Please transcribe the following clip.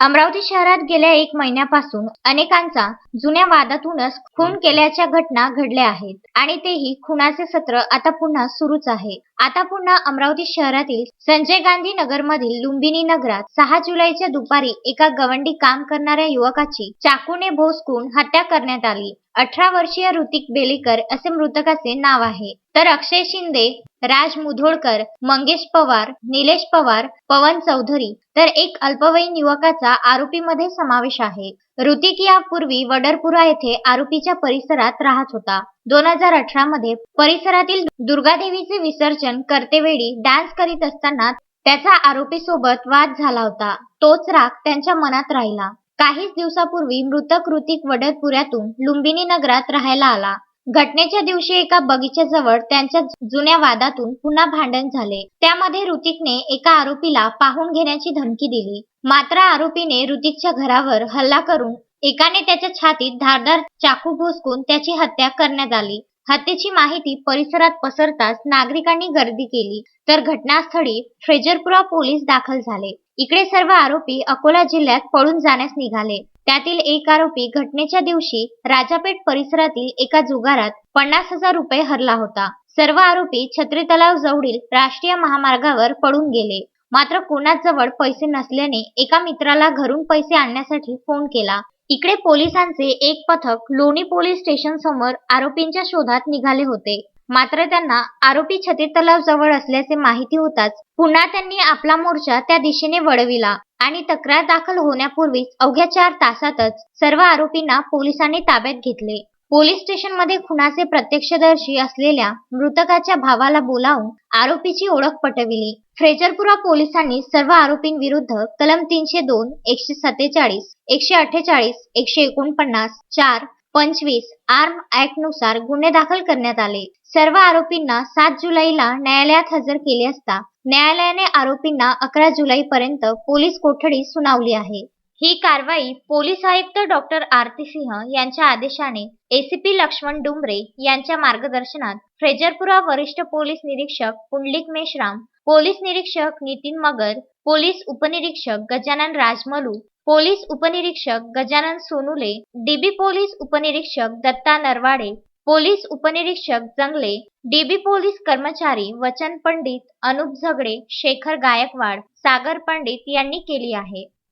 अमरावती शहरात गेल्या एक महिन्यापासून अनेकांचा जुन्या वादातूनच खून केल्याच्या घटना घडल्या आहेत आणि तेही खुनाचे सत्र आता पुन्हा सुरूच आहे. आता पुन्हा अमरावती शहरातील संजय गांधी नगरमधील लुंबिनी नगरात सहा जुलैच्या दुपारी एका गवंडी काम करणाऱ्या युवकाची चाकूने भोसकून हत्या करण्यात आली. अठरा वर्षीय ऋतिक बेलीकर असे मृतकाचे नाव आहे. तर अक्षय शिंदे राज मुधोळकर मंगेश पवार निलेश पवार पवन चौधरी तर एक अल्पवयीन युवकाचा आरोपीमध्ये समावेश आहे. ऋतिक यापूर्वी वडरपुरा येथे आरोपीच्या परिसरात राहत होता. दोन हजार अठरा मध्ये परिसरातील दुर्गादेवीचे विसर्जन करतेवेळी डान्स करीत असताना त्याचा आरोपीसोबत वाद झाला होता. तोच राग त्यांच्या मनात राहिला. काहीच दिवसापूर्वी मृतक ऋतिक वडदपुऱ्यातून लुंबिनी नगरात राहायला आला. घटनेच्या दिवशी एका बगीच्याजवळ त्यांच्या जुन्या वादातून पुन्हा भांडण झाले. त्यामध्ये ऋतिकने एका आरोपीला पाहून घेण्याची धमकी दिली. मात्र आरोपीने ऋतिकच्या घरावर हल्ला करून एकाने त्याच्या छातीत धारदार चाकू भोसकून त्याची हत्या करण्यात आली. हत्येची माहिती परिसरात पसरताच नागरिकांनी गर्दी केली. तर घटनास्थळी फ्रेजरपुरा पोलीस दाखल झाले. इकडे सर्व आरोपी अकोला जिल्ह्यात पळून जाण्यास निघाले. त्यातील एक आरोपी घटनेच्या दिवशी राजापेठ परिसरातील एका जुगारात पन्नास हजार रुपये हरला होता. सर्व आरोपी छत्री तलाव जवळील राष्ट्रीय महामार्गावर पळून गेले. मात्र कोणाजवळ पैसे नसल्याने एका मित्राला घरून पैसे आणण्यासाठी फोन केला. इकडे पोलिसांचे एक पथक लोणी पोलीस स्टेशन समोर आरोपींच्या शोधात निघाले होते. मात्र त्यांना आरोपी छती तलाव जवळ असल्याचे माहिती होताच पुन्हा त्यांनी आपला मोर्चा त्या दिशेने वळविला आणि तक्रार दाखल होण्यापूर्वीच अवघ्या चार तासातच सर्व आरोपींना पोलिसांनी ताब्यात घेतले. पोलीस स्टेशनमध्ये खुनाचे प्रत्यक्षदर्शी असलेल्या मृतकाच्या भावाला बोलावून आरोपीची ओळख पटविली. फ्रेजरपुरा पोलिसांनी सर्व आरोपींविरुद्ध कलम तीनशे दोन एकशे सत्तेचाळीस एकशे अठ्ठेचाळीस एकशे एकोणपन्नास चार पंचवीस आर्म ऍक्टनुसार गुन्हे दाखल करण्यात आले. सर्व आरोपींना सात जुलैला न्यायालयात हजर केले असता न्यायालयाने आरोपींना अकरा जुलैपर्यंत पोलीस कोठडी सुनावली आहे. ही कारवाई पोलीस आयुक्त डॉक्टर आरती सिंह यांच्या आदेशाने एसीपी लक्ष्मण डुंबरे यांच्या मार्गदर्शनात फ्रेजरपुरा वरिष्ठ पोलीस निरीक्षक पुंडलिक मेश्राम पोलीस निरीक्षक नितीन मगर पोलीस उपनिरीक्षक गजानन राजमलू पोलीस उपनिरीक्षक गजानन सोनुले डीबी पोलीस उपनिरीक्षक दत्ता नरवाडे पोलीस उपनिरीक्षक जंगले डीबी पोलीस कर्मचारी वचन पंडित अनुप झगडे शेखर गायकवाड सागर पंडित यांनी केली आहे.